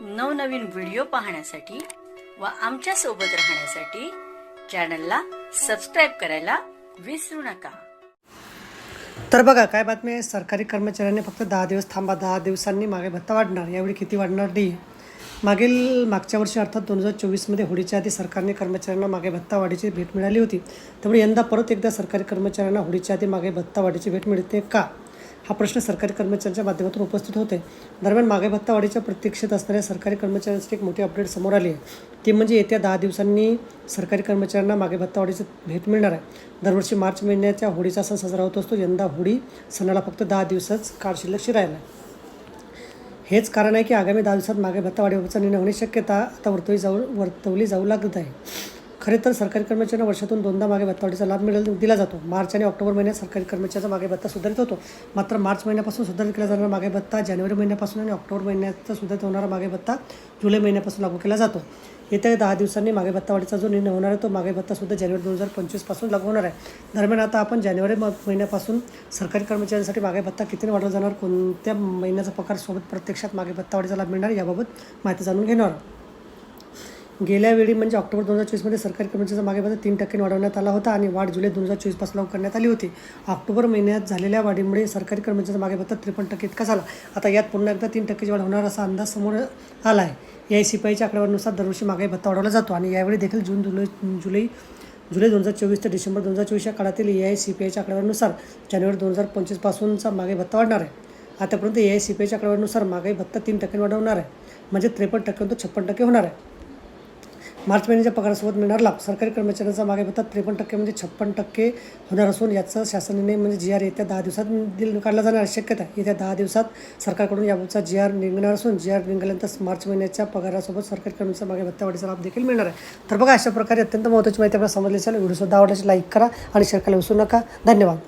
नवनवीन व्हिडिओ पाहण्यासाठी व आमच्यासोबत राहण्यासाठी चॅनलला सबस्क्राईब करायला विसरू नका. तर बघा काय बातमी आहे? सरकारी कर्मचाऱ्यांनी फक्त दहा दिवस थांबा दहा दिवसांनी मागे भत्ता वाढणार. यावेळी किती वाढणार? नाही मागील मागच्या वर्षी अर्थात दोन हजार चोवीसमध्ये होळीच्या आधी सरकारने कर्मचाऱ्यांना मागे भत्ता वाढीची भेट मिळाली होती. त्यामुळे यंदा परत एकदा सरकारी कर्मचाऱ्यांना होळीच्या आधी मागे भत्ता वाढीची भेट मिळते का? हा प्रश्न सरकारी कर्मचाऱ्यांच्या माध्यमातून उपस्थित होते. दरम्यान मागे भत्ता वाढीच्या प्रतीक्षेत असणाऱ्या सरकारी कर्मचाऱ्यांसाठी एक मोठी अपडेट समोर आली आहे. ती म्हणजे येत्या दहा दिवसांनी सरकारी कर्मचाऱ्यांना मागे भत्ता वाढीची भेट मिळणार आहे. दरवर्षी मार्च महिन्याच्या होळीचा सण साजरा होत असतो. यंदा होळी सणाला फक्त दहा दिवसच काळ शिल्लक आहे. हेच कारण आहे की आगामी दहा दिवसात मागे भत्ता वाढीबाबतचा निर्णय होण्याची शक्यता आता वर्तवली जाऊ वर्तवली जाऊ लागत आहे. खरे तर सरकारी कर्मचाऱ्यांना वर्षातून दोनदा मागे भत्तावाढीचा लाभ मिळेल दिला जातो. मार्च आणि ऑक्टोबर महिन्यात सरकारी कर्मचाऱ्याचा मागे भत्ता सुधारित होतो. मात्र मार्च महिन्यापासून सुधारित केला जाणारा मागे भत्ता जानेवारी महिन्यापासून आणि ऑक्टोबर महिन्याचा सुधारित होणारा मागे भत्ता जुलै महिन्यापासून लागू केला जातो. येत्या दहा दिवसांनी मागे भत्तावाढीचा जो निर्णय होणार आहे तो मागे भत्तासुद्धा जानेवारी दोन हजार पंचवीसपासून लागू होणार आहे. दरम्यान आता आपण जानेवारी म- महिन्यापासून सरकारी कर्मचाऱ्यांसाठी मागे भत्ता किती वाढवला जाणार कोणत्या महिन्याचा पगार सोबत प्रत्यक्षात मागे भत्तावाढीचा लाभ मिळणार याबाबत माहिती जाणून घेणार आहोत. गेल्या वेळी म्हणजे ऑक्टोबर दोन हजार चोवीसमध्ये सरकारी कर्मचाऱ्याचा मागे तीन टक्क्यांनी वाढवण्यात आला होता आणि वाढ जुलै दोन हजार चोवीसपासून लागू करण्यात आली होती. ऑक्टोबर महिन्यात झालेल्या वाढीमुळे सरकारी कर्मचाऱ्याचा मागे त्रेपन्न टक्के इतका झाला. आता यात पुन्हा एकदा तीन टक्क्याची वाढ होणार असा अंदाज समोर आला आहे या शिपाईच्या आकडेवारीनुसार दरवर्षी मागे भत्ता वाढवला जातो आणि यावेळी देखील जून जुलै जुलै जुलै दोन हजार चोवीस ते डिसेंबर दोन हजार चोवीस या काळातील ए आय सी पी आयच्या आकडेवारीनुसार जानेवारी दोन हजार पंचवीसपासूनचा मागे भत्ता वाढणार आहे. आतापर्यंत ए आय सी पी आयच्या आकडेवारीनुसार मागे भत्ता तीन टक्क्यांनी वाढवणार आहे. म्हणजे त्रेपन्न टक्क्यांतून छप्पन छप्पन्न टक्के होणार आहे. मार्च महिन्याच्या पगारासोबत मिळणार लाभ सरकारी कर्मचाऱ्यांचा मागे भत्ता त्रेपन्न टक्के म्हणजे छप्पन टक्के होणार असून याचा शासनाने म्हणजे जी आर येत्या दहा दिवसात दिल काढला जाणार शक्यता आहे. येत्या दहा दिवसात सरकारकडून याबाबतचा जी आर निघणार असून जी आर निघाल्यानंतर मार्च महिन्याच्या पगारासोबत सरकारी कर्मचाऱ्यांचा मागे भत्ता वाढीचा लाभ देखील मिळणार आहे. तर बघा अशा प्रकारे अत्यंत महत्त्वाची माहिती आपल्याला समजली असेल. व्हिडिओ सुद्धा आवडल्याची लाईक करा आणि शेअर करायला विसरू नका. धन्यवाद.